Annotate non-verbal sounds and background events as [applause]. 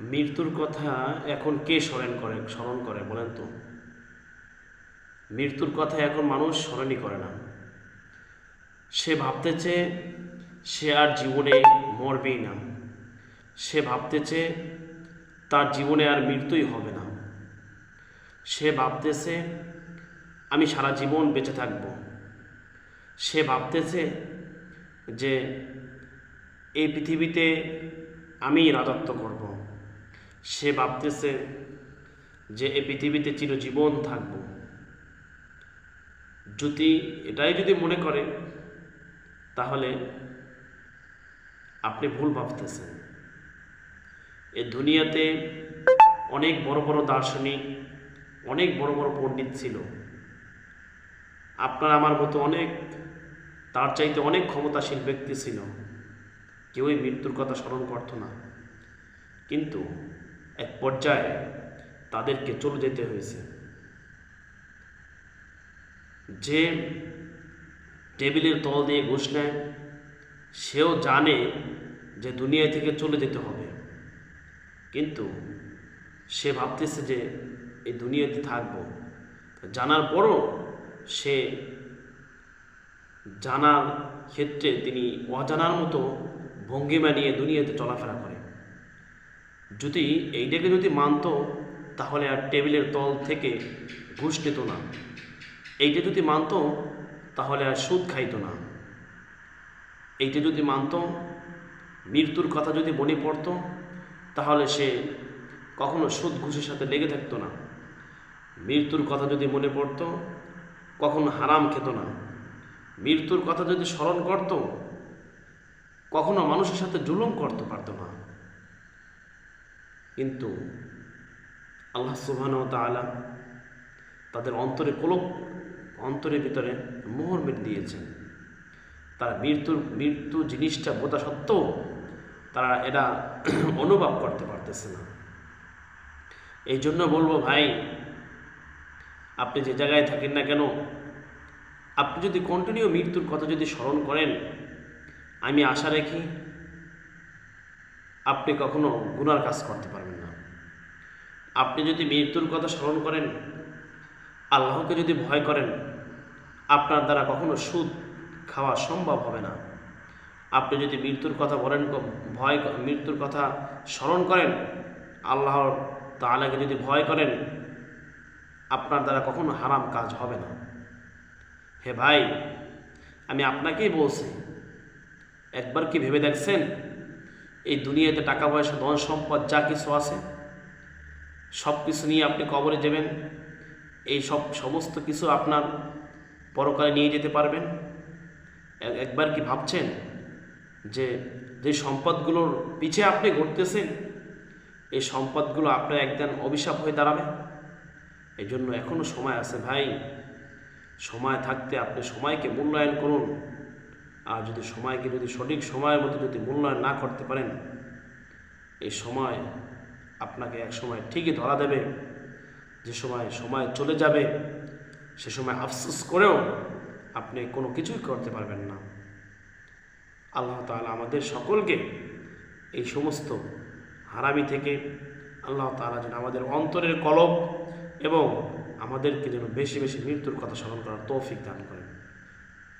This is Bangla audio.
মৃত্যুর কথা এখন কে স্মরণ করে স্মরণ করে বলেন তো? মৃত্যুর কথা এখন মানুষ স্মরণই করে না। সে ভাবতেছে সে আর জীবনে মরবেই না। সে ভাবতেছে তার জীবনে আর মৃত্যুই হবে না। সে ভাবতেছে, আমি সারা জীবন বেঁচে থাকব। সে ভাবতেছে যে, এই পৃথিবীতে আমি রাজত্ব করব। সে ভাবতেছে যে এই পৃথিবীতে চিরজীবন থাকব। যদি, এটাই যদি মনে করে, তাহলে আপনি ভুল ভাবতেছেন। এ দুনিয়াতে অনেক বড় বড় দার্শনিক, অনেক বড় বড় পণ্ডিত ছিল। আপনার আমার মতো অনেক, তার চাইতে অনেক ক্ষমতাশীল ব্যক্তি ছিল। কেউই মৃত্যুর কথা স্মরণ করত না। কিন্তু এক পর্যায়ে তাদেরকে চলে যেতে হয়েছে। যে টেবিলের তল দিয়ে ঘুষ নেয়, সেও জানে যে দুনিয়া থেকে চলে যেতে হবে। কিন্তু সে ভাবতেছে যে এই দুনিয়াতে থাকব। জানার পরও সে জানার ক্ষেত্রে তিনি অজানার মতো ভঙ্গিমা নিয়ে দুনিয়াতে চলাফেরা করে। যদি এইটাকে যদি মানতো, তাহলে আর টেবিলের তল থেকে ঘুষ নিত না। এইটা যদি মানত, তাহলে আর সুদ খাইত না। এইটা যদি মানতো, মৃত্যুর কথা যদি মনে পড়তো, তাহলে সে কখনো সুদ ঘুষের সাথে লেগে থাকতো না। মৃত্যুর কথা যদি মনে পড়তো, কখনো হারাম খেত না। মৃত্যুর কথা যদি স্মরণ করত, কখনো মানুষের সাথে জুলুম করতে পারতো না। কিন্তু আল্লাহ সুবহান তালা তাদের অন্তরে কোলক, অন্তরের ভিতরে মোহর মেরে দিয়েছেন। তারা মৃত্যুর মৃত্যু জিনিসটা বোঝা সত্ত্বেও তারা এটা [clears throat] অনুভব করতে পারতেছে না। এই জন্য বলব ভাই, আপনি যে জায়গায় থাকেন না কেন, আপনি যদি কন্টিনিউ মৃত্যুর কথা যদি স্মরণ করেন, আমি আশা রাখি আপনি কখনো গুনার কাজ করতে পারবেন না। আপনি যদি মৃত্যুর কথা স্মরণ করেন, আল্লাহকে যদি ভয় করেন, আপনার দ্বারা কখনো সুদ খাওয়া সম্ভব হবে না। আপনি যদি মৃত্যুর কথা বলেন, ভয় মৃত্যুর কথা স্মরণ করেন আল্লাহর তালাকে যদি ভয় করেন, আপনার দ্বারা কখনো হারাম কাজ হবে না। হে ভাই, আমি আপনাকেই বলছি, একবার কি ভেবে দেখছেন? এই দুনিয়াতে টাকা পয়সা, ধন সম্পদ, যা কিছু আছে, সব কিছু নিয়ে আপনি কবরে যাবেন। এই সব সমস্ত কিছু আপনার পরকালে নিয়ে যেতে পারবেন। একবার কি ভাবছেন যে যে সম্পদগুলোর পিছে আপনি ঘুরতেছেন, এই সম্পদগুলো আপনার একদিন অভিশাপ হয়ে দাঁড়াবে? এই জন্য এখনও সময় আছে ভাই। সময় থাকতে আপনি সময়কে মূল্যায়ন করুন। আর যদি সময়কে যদি সঠিক সময়ের মতো যদি মূল্যায়ন না করতে পারেন, এই সময় আপনাকে এক সময় ঠিকই ধরা দেবে। যে সময় সময় চলে যাবে, সে সময় আফসোস করেও আপনি কোনো কিছুই করতে পারবেন না। আল্লাহ তাআলা আমাদের সকলকে এই সমস্ত হারামি থেকে আল্লাহ তালা যেন আমাদের অন্তরের কলব এবং আমাদেরকে যেন বেশি বেশি মৃত্যুর কথা স্মরণ করার তৌফিক দান করেন।